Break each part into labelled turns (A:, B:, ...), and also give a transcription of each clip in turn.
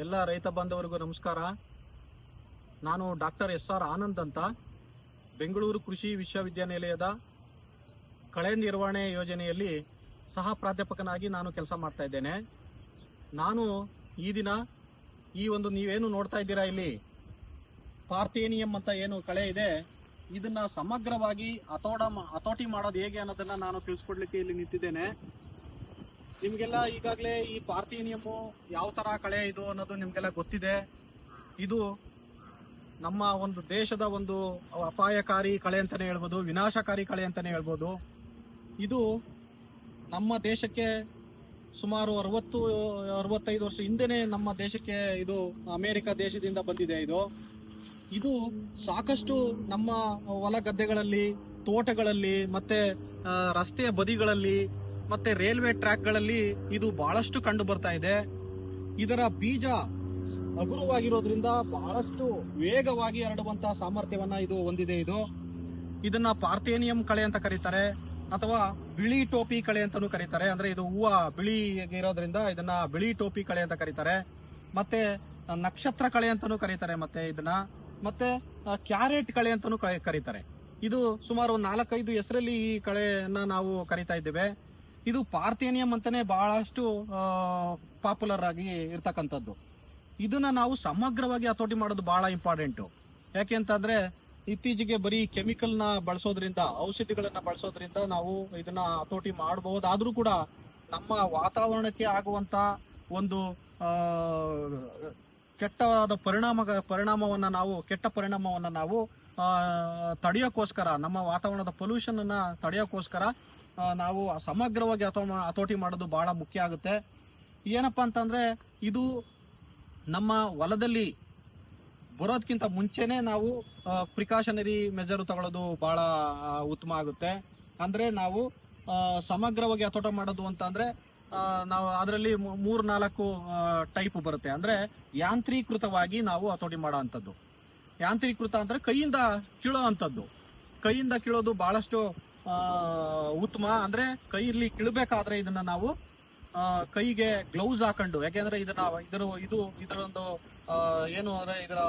A: ಎಲ್ಲ ರೈತ ಬಾಂಧವರಿಗೂ ನಮಸ್ಕಾರ. ನಾನು ಡಾಕ್ಟರ್ ಎಸ್ ಆರ್ ಆನಂದ್ ಅಂತ. ಬೆಂಗಳೂರು ಕೃಷಿ ವಿಶ್ವವಿದ್ಯಾನಿಲಯದ ಕಳೆ ನಿರ್ವಹಣೆ ಯೋಜನೆಯಲ್ಲಿ ಸಹ ಪ್ರಾಧ್ಯಾಪಕನಾಗಿ ನಾನು ಕೆಲಸ ಮಾಡ್ತಾ ಇದ್ದೇನೆ. ನಾನು ಈ ದಿನ ಈ ಒಂದು ನೀವೇನು ನೋಡ್ತಾ ಇದ್ದೀರಾ ಇಲ್ಲಿ? ಪಾರ್ಥೇನಿಯಂ ಅಂತ ಏನು ಕಳೆ ಇದೆ. ಇದನ್ನ ಸಮಗ್ರವಾಗಿ ಹತೋಟ ಹತೋಟಿ ಮಾಡೋದು ಹೇಗೆ ಅನ್ನೋದನ್ನ ನಾನು ತಿಳಿಸ್ಕೊಡ್ಲಿಕ್ಕೆ ಇಲ್ಲಿ ನಿಂತಿದ್ದೇನೆ. ನಿಮ್ಗೆಲ್ಲ ಈಗಾಗಲೇ ಈ ಪಾರ್ಥೇನಿಯಮ್ಮು ಯಾವ ತರ ಕಳೆ ಇದು ಅನ್ನೋದು ನಿಮ್ಗೆಲ್ಲ ಗೊತ್ತಿದೆ. ಇದು ನಮ್ಮ ಒಂದು ದೇಶದ ಒಂದು ಅಪಾಯಕಾರಿ ಕಳೆ ಅಂತಾನೆ ಹೇಳ್ಬೋದು, ವಿನಾಶಕಾರಿ ಕಳೆ ಅಂತಾನೆ ಹೇಳ್ಬೋದು. ಇದು ನಮ್ಮ ದೇಶಕ್ಕೆ ಸುಮಾರು ಅರವತ್ತು, ಅರವತ್ತೈದು ವರ್ಷ ಹಿಂದೆನೆ ನಮ್ಮ ದೇಶಕ್ಕೆ ಇದು ಅಮೇರಿಕ ದೇಶದಿಂದ ಬಂದಿದೆ ಇದು. ಇದು ಸಾಕಷ್ಟು ನಮ್ಮ ಹೊಲ ಗದ್ದೆಗಳಲ್ಲಿ ತೋಟಗಳಲ್ಲಿ ಮತ್ತೆ ರಸ್ತೆಯ ಬದಿಗಳಲ್ಲಿ ಮತ್ತೆ ರೈಲ್ವೆ ಟ್ರ್ಯಾಕ್ಗಳಲ್ಲಿ ಇದು ಬಹಳಷ್ಟು ಕಂಡು ಬರ್ತಾ ಇದೆ. ಇದರ ಬೀಜ ಹಗುರವಾಗಿರೋದ್ರಿಂದ ಬಹಳಷ್ಟು ವೇಗವಾಗಿ ಹರಡುವಂತಹ ಸಾಮರ್ಥ್ಯವನ್ನ ಇದು ಹೊಂದಿದೆ ಇದು. ಇದನ್ನ ಪಾರ್ಥೇನಿಯಂ ಕಳೆ ಅಂತ ಕರೀತಾರೆ, ಅಥವಾ ಬಿಳಿ ಟೋಪಿ ಕಳೆ ಅಂತಾನೂ ಕರೀತಾರೆ. ಅಂದ್ರೆ ಇದು ಹೂವು ಬಿಳಿ ಇರೋದ್ರಿಂದ ಇದನ್ನ ಬಿಳಿ ಟೋಪಿ ಕಳೆ ಅಂತ ಕರೀತಾರೆ. ಮತ್ತೆ ನಕ್ಷತ್ರ ಕಳೆ ಅಂತಾನೂ ಕರೀತಾರೆ ಮತ್ತೆ ಇದನ್ನ. ಮತ್ತೆ ಕ್ಯಾರೆಟ್ ಕಳೆ ಅಂತಾನೂ ಕರೆ- ಕರೀತಾರೆ. ಇದು ಸುಮಾರು ನಾಲ್ಕೈದು ಹೆಸರಲ್ಲಿ ಈ ಕಳೆಯನ್ನ ನಾವು ಕರಿತಾ ಇದ್ದೇವೆ. ಇದು ಪಾರ್ಥೇನಿಯಂ ಅಂತಾನೆ ಬಹಳಷ್ಟು ಪಾಪ್ಯುಲರ್ ಆಗಿ ಇರ್ತಕ್ಕಂಥದ್ದು. ಇದನ್ನ ನಾವು ಸಮಗ್ರವಾಗಿ ಹತೋಟಿ ಮಾಡೋದು ಬಹಳ ಇಂಪಾರ್ಟೆಂಟ್ ಯಾಕೆ ಅಂತಂದ್ರೆ ಇತ್ತೀಚೆಗೆ ಬರೀ ಕೆಮಿಕಲ್ನ ಬಳಸೋದ್ರಿಂದ ಔಷಧಿಗಳನ್ನ ಬಳಸೋದ್ರಿಂದ ನಾವು ಇದನ್ನ ಹತೋಟಿ ಮಾಡಬಹುದಾದ್ರೂ ಕೂಡ ನಮ್ಮ ವಾತಾವರಣಕ್ಕೆ ಆಗುವಂತ ಒಂದು ಕೆಟ್ಟವಾದ ಪರಿಣಾಮ ಪರಿಣಾಮವನ್ನ ನಾವು ಕೆಟ್ಟ ಪರಿಣಾಮವನ್ನ ನಾವು ಆ, ತಡೆಯೋಕ್ಕೋಸ್ಕರ ನಮ್ಮ ವಾತಾವರಣದ ಪೊಲ್ಯೂಷನ್ ಅನ್ನ ತಡೆಯೋಕ್ಕೋಸ್ಕರ ನಾವು ಸಮಗ್ರವಾಗಿ ಹತೋ ಹತೋಟಿ ಮಾಡೋದು ಬಹಳ ಮುಖ್ಯ ಆಗುತ್ತೆ. ಏನಪ್ಪ ಅಂತಂದ್ರೆ, ಇದು ನಮ್ಮ ಹೊಲದಲ್ಲಿ ಬರೋದಕ್ಕಿಂತ ಮುಂಚೆನೆ ನಾವು ಪ್ರಿಕಾಷನರಿ ಮೆಜರ್ ತಗೊಳ್ಳೋದು ಬಹಳ ಉತ್ತಮ ಆಗುತ್ತೆ. ಅಂದ್ರೆ ನಾವು ಸಮಗ್ರವಾಗಿ ಹತೋಟ ಮಾಡೋದು ಅಂತ ಅಂದ್ರೆ ನಾವು ಅದರಲ್ಲಿ ಮೂರ್ ನಾಲ್ಕು ಟೈಪ್ ಬರುತ್ತೆ. ಅಂದ್ರೆ ಯಾಂತ್ರೀಕೃತವಾಗಿ ನಾವು ಹತೋಟಿ ಮಾಡೋ ಅಂಥದ್ದು ಯಾಂತ್ರೀಕೃತ ಅಂದ್ರೆ ಕೈಯಿಂದ ಕೀಳೋ ಅಂಥದ್ದು. ಕೈಯಿಂದ ಕೀಳೋದು ಬಹಳಷ್ಟು ಉತ್ತಮ ಅಂದ್ರೆ ಕೈಯಲ್ಲಿ ಕಿಳಬೇಕಾದ್ರೆ ಇದನ್ನ ನಾವು ಕೈಗೆ ಗ್ಲೌಸ್ ಹಾಕೊಂಡು ಯಾಕೆಂದ್ರೆ ಇದನ್ನ ಇದರ ಇದು ಇದರ ಒಂದು ಆ, ಏನು ಅಂದ್ರೆ ಇದರ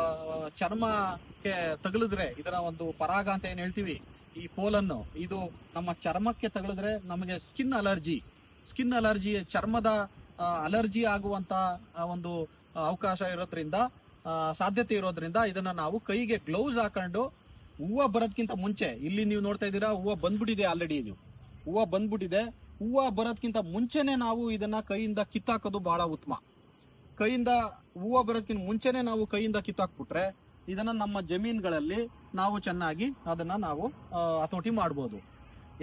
A: ಚರ್ಮಕ್ಕೆ ತಗಲಿದ್ರೆ ಇದರ ಒಂದು ಪರಾಗ ಅಂತ ಏನ್ ಹೇಳ್ತೀವಿ? ಈ ಪೋಲನ್ನು ಇದು ನಮ್ಮ ಚರ್ಮಕ್ಕೆ ತಗಲಿದ್ರೆ ನಮಗೆ ಸ್ಕಿನ್ ಅಲರ್ಜಿ ಸ್ಕಿನ್ ಅಲರ್ಜಿ ಚರ್ಮದ ಅಲರ್ಜಿ ಆಗುವಂತ ಒಂದು ಅವಕಾಶ ಇರೋದ್ರಿಂದ ಸಾಧ್ಯತೆ ಇರೋದ್ರಿಂದ ಇದನ್ನ ನಾವು ಕೈಗೆ ಗ್ಲೌಸ್ ಹಾಕೊಂಡು ಹೂವು ಬರೋದ್ಕಿಂತ ಮುಂಚೆ, ಇಲ್ಲಿ ನೀವು ನೋಡ್ತಾ ಇದ್ದೀರಾ, ಹೂವ ಬಂದ್ಬಿಟ್ಟಿದೆ ಆಲ್ರೆಡಿ ಇದು. ಹೂವು ಬಂದ್ಬಿಟ್ಟಿದೆ, ಹೂವು ಬರೋದ್ಕಿಂತ ಮುಂಚೆನೆ ನಾವು ಇದನ್ನ ಕೈಯಿಂದ ಕಿತ್ತಾಕೋದು ಬಹಳ ಉತ್ತಮ. ಕೈಯಿಂದ ಹೂವು ಬರೋದ್ಕಿಂತ ಮುಂಚೆನೆ ನಾವು ಕೈಯಿಂದ ಕಿತ್ತಾಕ್ಬಿಟ್ರೆ, ಇದನ್ನ ನಮ್ಮ ಜಮೀನುಗಳಲ್ಲಿ ನಾವು ಚೆನ್ನಾಗಿ ಅದನ್ನ ನಾವು ಹತೋಟಿ ಮಾಡ್ಬೋದು.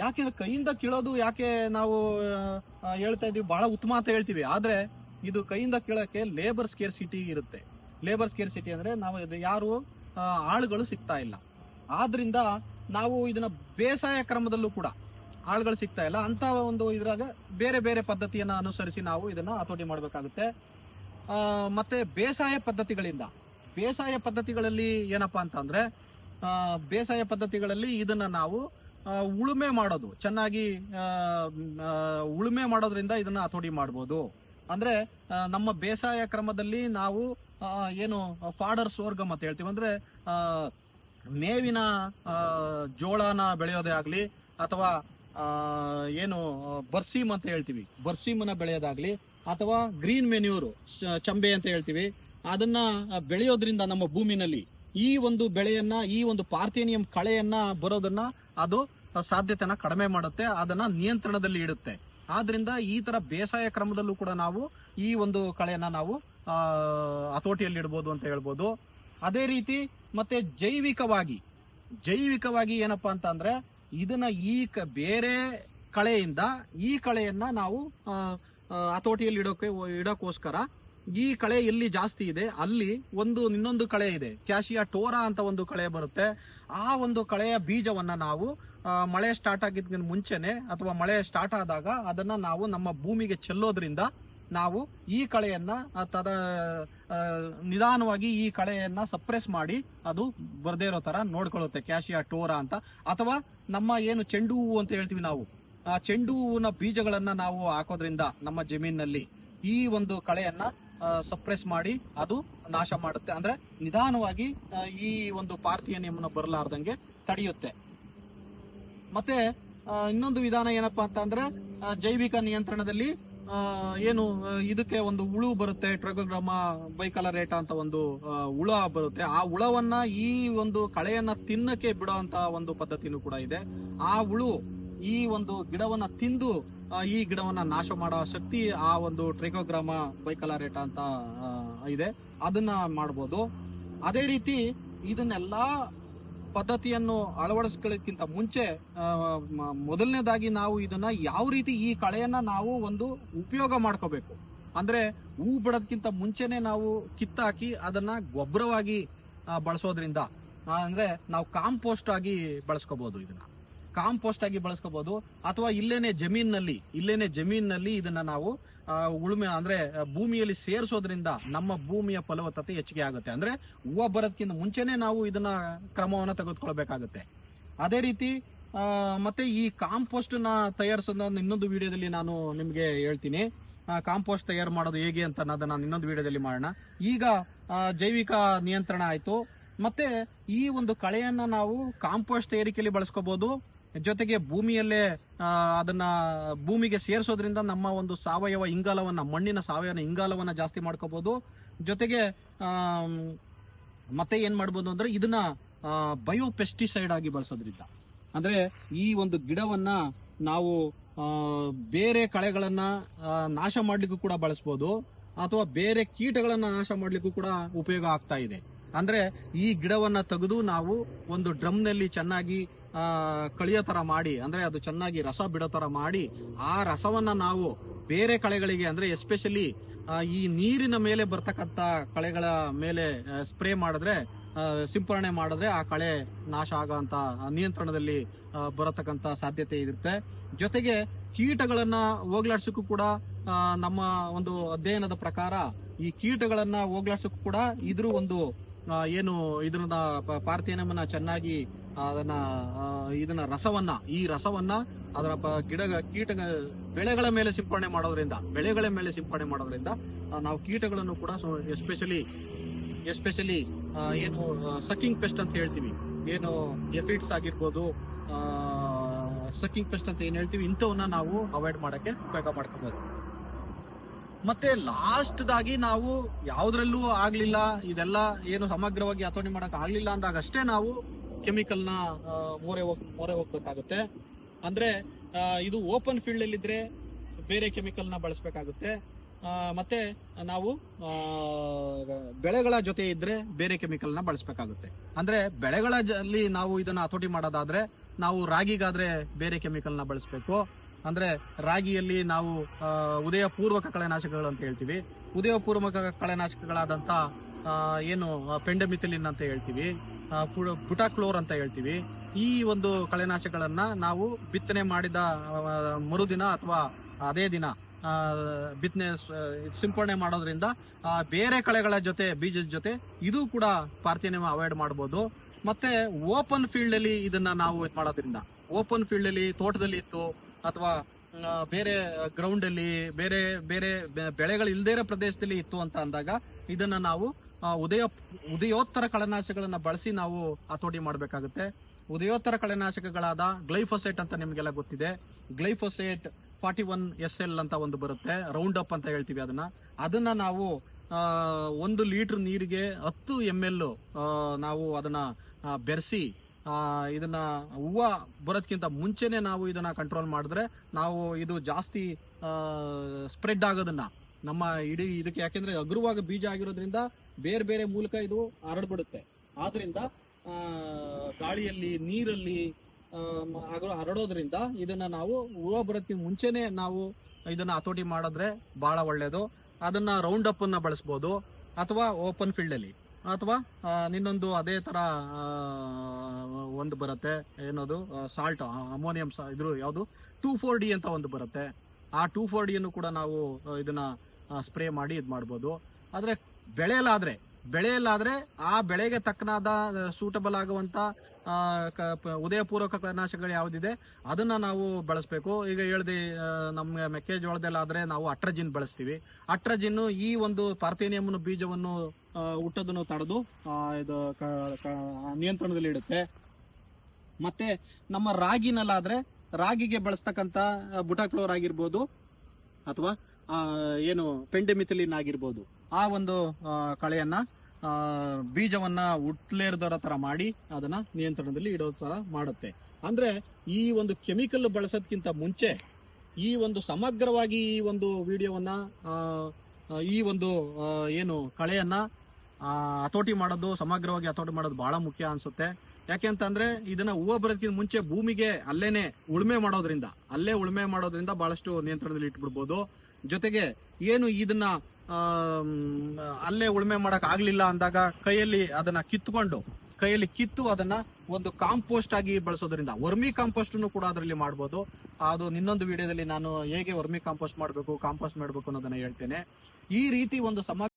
A: ಯಾಕೆಂದ್ರೆ ಕೈಯಿಂದ ಕೀಳೋದು ಯಾಕೆ ನಾವು ಹೇಳ್ತಾ ಇದೀವಿ, ಬಹಳ ಉತ್ತಮ ಅಂತ ಹೇಳ್ತೀವಿ. ಆದ್ರೆ ಇದು ಕೈಯಿಂದ ಕೀಳಕ್ಕೆ ಲೇಬರ್ ಸ್ಕೇರ್ ಸಿಟಿ ಇರುತ್ತೆ. ಲೇಬರ್ ಸ್ಕೇರ್ ಸಿಟಿ ಅಂದ್ರೆ ನಾವು ಯಾರು ಆಳುಗಳು ಸಿಗ್ತಾ ಇಲ್ಲ. ಆದ್ರಿಂದ ನಾವು ಇದನ್ನ ಬೇಸಾಯ ಕ್ರಮದಲ್ಲೂ ಕೂಡ ಆಳುಗಳು ಸಿಗ್ತಾ ಇಲ್ಲ. ಅಂತ ಒಂದು ಇದ್ರಾಗ ಬೇರೆ ಬೇರೆ ಪದ್ಧತಿಯನ್ನ ಅನುಸರಿಸಿ ನಾವು ಇದನ್ನ ಹತೋಟಿ ಮಾಡಬೇಕಾಗುತ್ತೆ. ಮತ್ತೆ ಬೇಸಾಯ ಪದ್ಧತಿಗಳಿಂದ. ಬೇಸಾಯ ಪದ್ಧತಿಗಳಲ್ಲಿ ಏನಪ್ಪಾ ಅಂತಂದ್ರೆ ಆ, ಬೇಸಾಯ ಪದ್ಧತಿಗಳಲ್ಲಿ ಇದನ್ನ ನಾವು ಉಳುಮೆ ಮಾಡೋದು. ಚೆನ್ನಾಗಿ ಉಳುಮೆ ಮಾಡೋದ್ರಿಂದ ಇದನ್ನ ಹತೋಟಿ ಮಾಡ್ಬೋದು. ಅಂದ್ರೆ ನಮ್ಮ ಬೇಸಾಯ ಕ್ರಮದಲ್ಲಿ ನಾವು ಏನು ಫಾಡರ್ ಸ್ವರ್ಗಮ್ ಅಂತ ಹೇಳ್ತೀವಿ. ಅಂದ್ರೆ ಮೇವಿನ ಜೋಳನ ಬೆಳೆಯೋದೇ ಆಗಲಿ ಅಥವಾ ಏನು, ಬರ್ಸೀಮ್ ಅಂತ ಹೇಳ್ತೀವಿ. ಬರ್ಸೀಮನ್ನ ಬೆಳೆಯೋದಾಗ್ಲಿ ಅಥವಾ ಗ್ರೀನ್ ಮೆನ್ಯೂರು ಚಂಬೆ ಅಂತ ಹೇಳ್ತೀವಿ. ಅದನ್ನ ಬೆಳೆಯೋದ್ರಿಂದ ನಮ್ಮ ಭೂಮಿನಲ್ಲಿ ಈ ಒಂದು ಬೆಳೆಯನ್ನ, ಈ ಒಂದು ಪಾರ್ಥೇನಿಯಂ ಕಳೆಯನ್ನ ಬರೋದನ್ನ ಅದು ಸಾಧ್ಯತೆನ ಕಡಿಮೆ ಮಾಡುತ್ತೆ, ಅದನ್ನ ನಿಯಂತ್ರಣದಲ್ಲಿ ಇಡುತ್ತೆ. ಆದ್ರಿಂದ ಈ ತರ ಬೇಸಾಯ ಕ್ರಮದಲ್ಲೂ ಕೂಡ ನಾವು ಈ ಒಂದು ಕಳೆಯನ್ನ ನಾವು ಹತೋಟಿಯಲ್ಲಿ ಇಡ್ಬೋದು ಅಂತ ಹೇಳ್ಬೋದು. ಅದೇ ರೀತಿ ಮತ್ತೆ ಜೈವಿಕವಾಗಿ ಜೈವಿಕವಾಗಿ ಏನಪ್ಪ ಅಂತ ಅಂದ್ರೆ ಇದನ್ನ ಈ ಬೇರೆ ಕಳೆಯಿಂದ ಈ ಕಳೆಯನ್ನ ನಾವು ಹತೋಟಿಯಲ್ಲಿ ಇಡೋಕೆ ಇಡೋಕ್ಕೋಸ್ಕರ ಈ ಕಳೆ ಎಲ್ಲಿ ಜಾಸ್ತಿ ಇದೆ. ಅಲ್ಲಿ ಒಂದು, ಇನ್ನೊಂದು ಕಳೆ ಇದೆ. ಕ್ಯಾಶಿಯಾ ಟೋರಾ ಅಂತ ಒಂದು ಕಳೆ ಬರುತ್ತೆ. ಆ ಒಂದು ಕಳೆಯ ಬೀಜವನ್ನ ನಾವು ಮಳೆ ಸ್ಟಾರ್ಟ್ ಆಗಿದ್ಕಿಂತ ಮುಂಚೆನೆ ಅಥವಾ ಮಳೆ ಸ್ಟಾರ್ಟ್ ಆದಾಗ ಅದನ್ನ ನಾವು ನಮ್ಮ ಭೂಮಿಗೆ ಚೆಲ್ಲೋದ್ರಿಂದ ನಾವು ಈ ಕಳೆಯನ್ನ ತದ ನಿಧಾನವಾಗಿ ಈ ಕಳೆಯನ್ನ ಸಪ್ರೆಸ್ ಮಾಡಿ ಅದು ಬರದೇ ಇರೋ ತರ ನೋಡ್ಕೊಳ್ಳುತ್ತೆ ಕ್ಯಾಶಿಯಾ, ಟೋರಾ ಅಂತ. ಅಥವಾ ನಮ್ಮ ಏನು ಚೆಂಡು ಹೂವು ಅಂತ ಹೇಳ್ತೀವಿ ನಾವು. ಆ ಚೆಂಡು ಹೂವಿನ ಬೀಜಗಳನ್ನ ನಾವು ಹಾಕೋದ್ರಿಂದ ನಮ್ಮ ಜಮೀನಿನಲ್ಲಿ ಈ ಒಂದು ಕಳೆಯನ್ನ ಸಪ್ರೆಸ್ ಮಾಡಿ ಅದು ನಾಶ ಮಾಡುತ್ತೆ. ಅಂದ್ರೆ ನಿಧಾನವಾಗಿ ಈ ಒಂದು ಪಾರ್ಥಿಯ ನಿಯಮನ ಬರಲಾರ್ದಂಗೆ ತಡೆಯುತ್ತೆ. ಮತ್ತೆ ಇನ್ನೊಂದು ವಿಧಾನ ಏನಪ್ಪಾ ಅಂತ ಜೈವಿಕ ನಿಯಂತ್ರಣದಲ್ಲಿ ಏನು ಇದಕ್ಕೆ ಒಂದು ಹುಳು ಬರುತ್ತೆ ಟ್ರಗೋಗ್ರಾಮ ಬೈಕಲರೇಟ ಅಂತ ಒಂದು ಹುಳ ಬರುತ್ತೆ. ಆ ಹುಳವನ್ನ ಈ ಒಂದು ಕಳೆಯನ್ನ ತಿನ್ನಕ್ಕೆ ಬಿಡೋ ಅಂತ ಒಂದು ಪದ್ಧತಿನೂ ಕೂಡ ಇದೆ. ಆ ಹುಳು ಈ ಒಂದು ಗಿಡವನ್ನ ತಿಂದು ಈ ಗಿಡವನ್ನ ನಾಶ ಮಾಡೋ ಶಕ್ತಿ ಆ ಒಂದು ಟ್ರೈಕೋಗ್ರಾಮ ಬೈಕಲಾರೇಟ ಅಂತ ಇದೆ. ಅದನ್ನ ಮಾಡ್ಬೋದು. ಅದೇ ರೀತಿ ಇದನ್ನೆಲ್ಲಾ ಪದ್ಧತಿಯನ್ನು ಅಳವಡಿಸ್ಕೊಳ್ಳೋಕ್ಕಿಂತ ಮುಂಚೆ ಮೊದಲನೇದಾಗಿ ನಾವು ಇದನ್ನ ಯಾವ ರೀತಿ ಈ ಕಳೆಯನ್ನ ನಾವು ಒಂದು ಉಪಯೋಗ ಮಾಡ್ಕೋಬೇಕು. ಅಂದ್ರೆ ಹೂ ಬಿಡೋದ್ಕಿಂತ ಮುಂಚೆನೆ ನಾವು ಕಿತ್ತಾಕಿ ಅದನ್ನ ಗೊಬ್ಬರವಾಗಿ ಬಳಸೋದ್ರಿಂದ. ಅಂದ್ರೆ ನಾವು ಕಾಂಪೋಸ್ಟ್ ಆಗಿ ಬಳಸ್ಕೋಬಹುದು ಇದನ್ನ. ಕಾಂಪೋಸ್ಟ್ ಆಗಿ ಬಳಸ್ಕೋಬಹುದು ಅಥವಾ ಇಲ್ಲೇನೆ ಜಮೀನಲ್ಲಿ ಇಲ್ಲೇನೆ ಜಮೀನಲ್ಲಿ ಇದನ್ನ ನಾವು ಉಳುಮೆ ಅಂದ್ರೆ ಭೂಮಿಯಲ್ಲಿ ಸೇರಿಸೋದ್ರಿಂದ ನಮ್ಮ ಭೂಮಿಯ ಫಲವತ್ತತೆ ಹೆಚ್ಚಿಗೆ ಆಗುತ್ತೆ. ಅಂದ್ರೆ ಹೂವು ಬರೋದಕ್ಕಿಂತ ಮುಂಚೆನೆ ನಾವು ಇದನ್ನ ಕ್ರಮವನ್ನು ತೆಗೆದುಕೊಳ್ಬೇಕಾಗುತ್ತೆ. ಅದೇ ರೀತಿ ಮತ್ತೆ ಈ ಕಾಂಪೋಸ್ಟ್ನ ತಯಾರಿಸೋದನ್ನ ಇನ್ನೊಂದು ವಿಡಿಯೋದಲ್ಲಿ ನಾನು ನಿಮ್ಗೆ ಹೇಳ್ತೀನಿ. ಕಾಂಪೋಸ್ಟ್ ತಯಾರು ಮಾಡೋದು ಹೇಗೆ ಅಂತ ಅನ್ನೋದನ್ನ ನಾನು ಇನ್ನೊಂದು ವಿಡಿಯೋದಲ್ಲಿ ಮಾಡೋಣ. ಈಗ ಜೈವಿಕ ನಿಯಂತ್ರಣ ಆಯ್ತು. ಮತ್ತೆ ಈ ಒಂದು ಕಳೆಯನ್ನ ನಾವು ಕಾಂಪೋಸ್ಟ್ ತಯಾರಿಕೆಯಲ್ಲಿ ಬಳಸ್ಕೋಬಹುದು ಜೊತೆಗೆ ಭೂಮಿಯಲ್ಲೇ ಅದನ್ನ ಭೂಮಿಗೆ ಸೇರಿಸೋದ್ರಿಂದ ನಮ್ಮ ಒಂದು ಸಾವಯವ ಇಂಗಾಲವನ್ನ, ಮಣ್ಣಿನ ಸಾವಯವ ಇಂಗಾಲವನ್ನ ಜಾಸ್ತಿ ಮಾಡ್ಕೋಬಹುದು ಜೊತೆಗೆ ಮತ್ತೆ ಏನ್ ಮಾಡ್ಬೋದು ಅಂದ್ರೆ ಇದನ್ನ ಬಯೋ ಪೆಸ್ಟಿಸೈಡ್ ಆಗಿ ಬಳಸೋದ್ರಿಂದ. ಅಂದ್ರೆ ಈ ಒಂದು ಗಿಡವನ್ನ ನಾವು ಬೇರೆ ಕಳೆಗಳನ್ನ ನಾಶ ಮಾಡ್ಲಿಕ್ಕೂ ಕೂಡ ಬಳಸ್ಬೋದು. ಅಥವಾ ಬೇರೆ ಕೀಟಗಳನ್ನ ನಾಶ ಮಾಡ್ಲಿಕ್ಕೂ ಕೂಡ ಉಪಯೋಗ ಆಗ್ತಾ ಇದೆ. ಅಂದ್ರೆ ಈ ಗಿಡವನ್ನ ತೆಗೆದು ನಾವು ಒಂದು ಡ್ರಮ್ನಲ್ಲಿ ಚೆನ್ನಾಗಿ ಕಳಿಯೋ ಥರ ಮಾಡಿ, ಅಂದ್ರೆ ಅದು ಚೆನ್ನಾಗಿ ರಸ ಬಿಡೋ ಥರ ಮಾಡಿ, ಆ ರಸವನ್ನ ನಾವು ಬೇರೆ ಕಳೆಗಳಿಗೆ, ಅಂದ್ರೆ ಎಸ್ಪೆಷಲಿ ಈ ನೀರಿನ ಮೇಲೆ ಬರ್ತಕ್ಕಂತ ಕಳೆಗಳ ಮೇಲೆ ಸ್ಪ್ರೇ ಮಾಡಿದ್ರೆ ಸಿಂಪರಣೆ ಮಾಡಿದ್ರೆ ಆ ಕಳೆ ನಾಶ ಆಗೋಂಥ ನಿಯಂತ್ರಣದಲ್ಲಿ ಬರತಕ್ಕಂಥ ಸಾಧ್ಯತೆ ಇರುತ್ತೆ. ಜೊತೆಗೆ ಕೀಟಗಳನ್ನ ಹೋಗ್ಲಾಡ್ಸಕ್ಕೂ ಕೂಡ ನಮ್ಮ ಒಂದು ಅಧ್ಯಯನದ ಪ್ರಕಾರ ಈ ಕೀಟಗಳನ್ನ ಹೋಗ್ಲಾಡ್ಸಕ್ಕೂ ಕೂಡ ಇದ್ರ ಒಂದು ಏನು ಇದನ್ನ, ಪ- ಪಾರ್ಥಿಯನಮನ್ನ ಚೆನ್ನಾಗಿ ಅದನ್ನ ಇದನ್ನ ರಸವನ್ನ, ಈ ರಸವನ್ನ ಅದರ ಗಿಡ ಕೀಟ ಬೆಳೆಗಳ ಮೇಲೆ ಸಿಂಪಡಣೆ ಮಾಡೋದ್ರಿಂದ, ಬೆಳೆಗಳ ಮೇಲೆ ಸಿಂಪಡಣೆ ಮಾಡೋದ್ರಿಂದ ನಾವು ಕೀಟಗಳನ್ನು ಕೂಡ ಎಸ್ಪೆಷಲಿ ಎಸ್ಪೆಷಲಿ ಏನು ಸಕ್ಕಿಂಗ್ ಪೆಸ್ಟ್ ಅಂತ ಹೇಳ್ತೀವಿ. ಏನು ಎಫಿಡ್ಸ್ ಆಗಿರ್ಬೋದು ಸಕ್ಕಿಂಗ್ ಪೆಸ್ಟ್ ಅಂತ ಏನು ಹೇಳ್ತೀವಿ, ಇಂಥವನ್ನ ನಾವು ಅವಾಯ್ಡ್ ಮಾಡಕ್ಕೆ ಉಪಯೋಗ ಮಾಡ್ಕೋಬಹುದು ಮತ್ತೆ ಲಾಸ್ಟ್ದಾಗಿ ನಾವು ಯಾವುದ್ರಲ್ಲೂ ಆಗ್ಲಿಲ್ಲ, ಇದೆಲ್ಲ ಏನು ಸಮಗ್ರವಾಗಿ ಹತೋಟಿ ಮಾಡಕ್ ಆಗ್ಲಿಲ್ಲ ಅಂದಾಗ ಅಷ್ಟೇ ನಾವು ಕೆಮಿಕಲ್ನ ಮೊರೆ ಹೋಗ್, ಮೊರೆ ಹೋಗ್ಬೇಕಾಗುತ್ತೆ. ಅಂದ್ರೆ ಇದು ಓಪನ್ ಫೀಲ್ಡ್ ಅಲ್ಲಿ ಇದ್ರೆ ಬೇರೆ ಕೆಮಿಕಲ್ನ ಬಳಸಬೇಕಾಗುತ್ತೆ. ಮತ್ತೆ ನಾವು ಬೆಳೆಗಳ ಜೊತೆ ಇದ್ರೆ ಬೇರೆ ಕೆಮಿಕಲ್ನ ಬಳಸಬೇಕಾಗುತ್ತೆ. ಅಂದ್ರೆ ಬೆಳೆಗಳ ಜಲ್ಲಿ ನಾವು ಇದನ್ನ ಹತೋಟಿ ಮಾಡೋದಾದ್ರೆ, ನಾವು ರಾಗಿಗಾದ್ರೆ ಬೇರೆ ಕೆಮಿಕಲ್ನ ಬಳಸಬೇಕು. ಅಂದ್ರೆ, ರಾಗಿಯಲ್ಲಿ ನಾವು ಉದಯ ಪೂರ್ವಕ ಕಳೆನಾಶಕಗಳು ಅಂತ ಹೇಳ್ತೀವಿ. ಉದಯ ಪೂರ್ವಕ ಕಳೆನಾಶಕಗಳಾದಂತ ಏನು ಪೆಂಡಮಿಥಿಲಿನ್ ಅಂತ ಹೇಳ್ತೀವಿ. ಬುಟಾಕ್ಲೋರ್ ಅಂತ ಹೇಳ್ತೀವಿ. ಈ ಒಂದು ಕಳೆನಾಶಕಗಳನ್ನ ನಾವು ಬಿತ್ತನೆ ಮಾಡಿದ ಮರುದಿನ ಅಥವಾ ಅದೇ ದಿನ ಬಿತ್ತನೆ ಸಿಂಪಡಣೆ ಮಾಡೋದ್ರಿಂದ ಬೇರೆ ಕಳೆಗಳ ಜೊತೆ, ಬೀಜದ ಜೊತೆ ಇದು ಕೂಡ ಪಾರ್ಥಿನ ಅವಾಯ್ಡ್ ಮಾಡಬಹುದು ಮತ್ತೆ ಓಪನ್ ಫೀಲ್ಡ್ ಅಲ್ಲಿ ಇದನ್ನ ನಾವು ಇದು ಮಾಡೋದ್ರಿಂದ, ಓಪನ್ ಫೀಲ್ಡ್ ಅಲ್ಲಿ ತೋಟದಲ್ಲಿ ಇತ್ತು ಅಥವಾ ಬೇರೆ ಗ್ರೌಂಡ್ ಅಲ್ಲಿ ಬೇರೆ ಬೇರೆ ಬೆಳೆಗಳು ಇಲ್ದೇ ಇರೋ ಪ್ರದೇಶದಲ್ಲಿ ಇತ್ತು ಅಂತ ಅಂದಾಗ ಇದನ್ನ ನಾವು ಉದಯ ಉದಯೋತ್ತರ ಕಳೆನಾಶಕಗಳನ್ನ ಬಳಸಿ ನಾವು ಹತೋಟಿ ಮಾಡಬೇಕಾಗುತ್ತೆ. ಉದಯೋತ್ತರ ಕಳೆನಾಶಕಗಳಾದ ಗ್ಲೈಫೋಸೇಟ್ ಅಂತ ನಿಮಗೆಲ್ಲ ಗೊತ್ತಿದೆ. Glyphosate forty one S L ಅಂತ ಒಂದು ಬರುತ್ತೆ. ರೌಂಡ್ ಅಪ್ ಅಂತ ಹೇಳ್ತೀವಿ ಅದನ್ನ. ಅದನ್ನ ನಾವು ಒಂದು ಲೀಟರ್ ನೀರಿಗೆ ಹತ್ತು ಎಂ ಎಲ್ ನಾವು ಅದನ್ನ ಬೆರೆಸಿ ಇದನ್ನ ಹೂವ ಬರೋದ್ಕಿಂತ ಮುಂಚೆನೆ ನಾವು ಇದನ್ನ ಕಂಟ್ರೋಲ್ ಮಾಡಿದ್ರೆ ನಾವು ಇದು ಜಾಸ್ತಿ ಸ್ಪ್ರೆಡ್ ಆಗೋದನ್ನ. ನಮ್ಮ ಇಡೀ ಇದಕ್ಕೆ ಯಾಕೆಂದ್ರೆ ಅಗ್ರವಾಗ ಬೀಜ ಆಗಿರೋದ್ರಿಂದ ಬೇರೆ ಬೇರೆ ಮೂಲಕ ಇದು ಹರಡ್ಬಿಡುತ್ತೆ. ಆದ್ರಿಂದ ಗಾಳಿಯಲ್ಲಿ, ನೀರಲ್ಲಿ ಹರಡೋದ್ರಿಂದ ಇದನ್ನ ನಾವು ಹೂವು ಬರೋಕ್ಕೆ ಮುಂಚೆನೆ ನಾವು ಇದನ್ನ ಹತೋಟಿ ಮಾಡಿದ್ರೆ ಬಹಳ ಒಳ್ಳೇದು. ಅದನ್ನ ರೌಂಡ್ ಅಪ್ ಅನ್ನ ಬಳಸ್ಬೋದು. ಅಥವಾ ಓಪನ್ ಫೀಲ್ಡ್ ಅಲ್ಲಿ. ಅಥವಾ ನಿನ್ನೊಂದು ಅದೇ ತರ ಒಂದು ಬರುತ್ತೆ. ಏನದು? ಸಾಲ್ಟ್ ಅಮೋನಿಯಂ ಇದ್ರು ಯಾವುದು? ಟೂ ಫೋರ್ ಡಿ ಅಂತ ಒಂದು ಬರುತ್ತೆ. ಆ ಟೂ ಫೋರ್ ಡಿ ಅನ್ನು ಕೂಡ ನಾವು ಇದನ್ನ ಸ್ಪ್ರೇ ಮಾಡಿ ಇದು ಮಾಡ್ಬೋದು ಆದ್ರೆ ಬೆಳೆಯಲಾದ್ರೆ ಬೆಳೆಯಲ್ಲಾದ್ರೆ ಆ ಬೆಳೆಗೆ ತಕ್ಕನಾದ ಸೂಟಬಲ್ ಆಗುವಂತ ಉದಯಪೂರ್ವಕ ಕೀಟನಾಶಕಗಳು ಯಾವ್ದಿದೆ, ಅದನ್ನ ನಾವು ಬಳಸಬೇಕು. ಈಗ ಹೇಳ್ದೆ ನಮ್ಮ ಮೆಕ್ಕೆಜೋಳದಲ್ಲಾದ್ರೆ ನಾವು ಅಟ್ರಜಿನ್ ಬಳಸ್ತೀವಿ. ಅಟ್ರಜಿನ್ ಈ ಒಂದು ಪಾರ್ಥೇನಿಯಂ ಬೀಜವನ್ನು ಹುಟ್ಟೋದನ್ನು ತಡೆದು ಇದು ನಿಯಂತ್ರಣದಲ್ಲಿ ಇಡುತ್ತೆ. ಮತ್ತೆ ನಮ್ಮ ರಾಗಿನಲ್ಲಾದ್ರೆ, ರಾಗಿಗೆ ಬಳಸ್ತಕ್ಕಂತ ಬುಟಾಕ್ಲೋರ್ ಆಗಿರ್ಬೋದು, ಅಥವಾ ಏನು, ಪೆಂಡೆಮಿಥಿಲಿನ್ ಆಗಿರ್ಬೋದು. ಆ ಒಂದು ಕಳೆಯನ್ನ ಬೀಜವನ್ನ ಹುಟ್ಲೇರ್ದರ ತರ ಮಾಡಿ ಅದನ್ನ ನಿಯಂತ್ರಣದಲ್ಲಿ ಇಡೋ ತರ ಮಾಡುತ್ತೆ. ಅಂದ್ರೆ ಈ ಒಂದು ಕೆಮಿಕಲ್ ಬಳಸೋದ್ಕಿಂತ ಮುಂಚೆ ಈ ಒಂದು ಸಮಗ್ರವಾಗಿ ಈ ಒಂದು ವಿಡಿಯೋವನ್ನ ಈ ಒಂದು ಏನು ಕಳೆಯನ್ನ ಹತೋಟಿ ಮಾಡೋದು, ಸಮಗ್ರವಾಗಿ ಹತೋಟಿ ಮಾಡೋದು ಬಹಳ ಮುಖ್ಯ ಅನ್ಸುತ್ತೆ. ಯಾಕೆ ಅಂತಂದ್ರೆ ಇದನ್ನ ಹೂವು ಬರೋದಕ್ಕಿಂತ ಮುಂಚೆ ಭೂಮಿಗೆ ಅಲ್ಲೇನೆ ಉಳುಮೆ ಮಾಡೋದ್ರಿಂದ, ಅಲ್ಲೇ ಉಳುಮೆ ಮಾಡೋದ್ರಿಂದ ಬಹಳಷ್ಟು ನಿಯಂತ್ರಣದಲ್ಲಿ ಇಟ್ಬಿಡ್ಬೋದು. ಜೊತೆಗೆ ಏನು ಇದನ್ನ ಅಲ್ಲೇ ಉಳುಮೆ ಮಾಡಕ್ ಆಗ್ಲಿಲ್ಲ ಅಂದಾಗ ಕೈಯಲ್ಲಿ ಅದನ್ನ ಕಿತ್ಕೊಂಡು, ಕೈಯಲ್ಲಿ ಕಿತ್ತು ಅದನ್ನ ಒಂದು ಕಾಂಪೋಸ್ಟ್ ಆಗಿ ಬಳಸೋದ್ರಿಂದ, ವರ್ಮಿ ಕಾಂಪೋಸ್ಟ್ ಕೂಡ ಅದರಲ್ಲಿ ಮಾಡ್ಬೋದು. ಅದು ಇನ್ನೊಂದು ವಿಡಿಯೋದಲ್ಲಿ ನಾನು ಹೇಗೆ ವರ್ಮಿ ಕಾಂಪೋಸ್ಟ್ ಮಾಡಬೇಕು ಕಾಂಪೋಸ್ಟ್ ಮಾಡಬೇಕು ಅನ್ನೋದನ್ನ ಹೇಳ್ತೇನೆ. ಈ ರೀತಿ ಒಂದು ಸಮ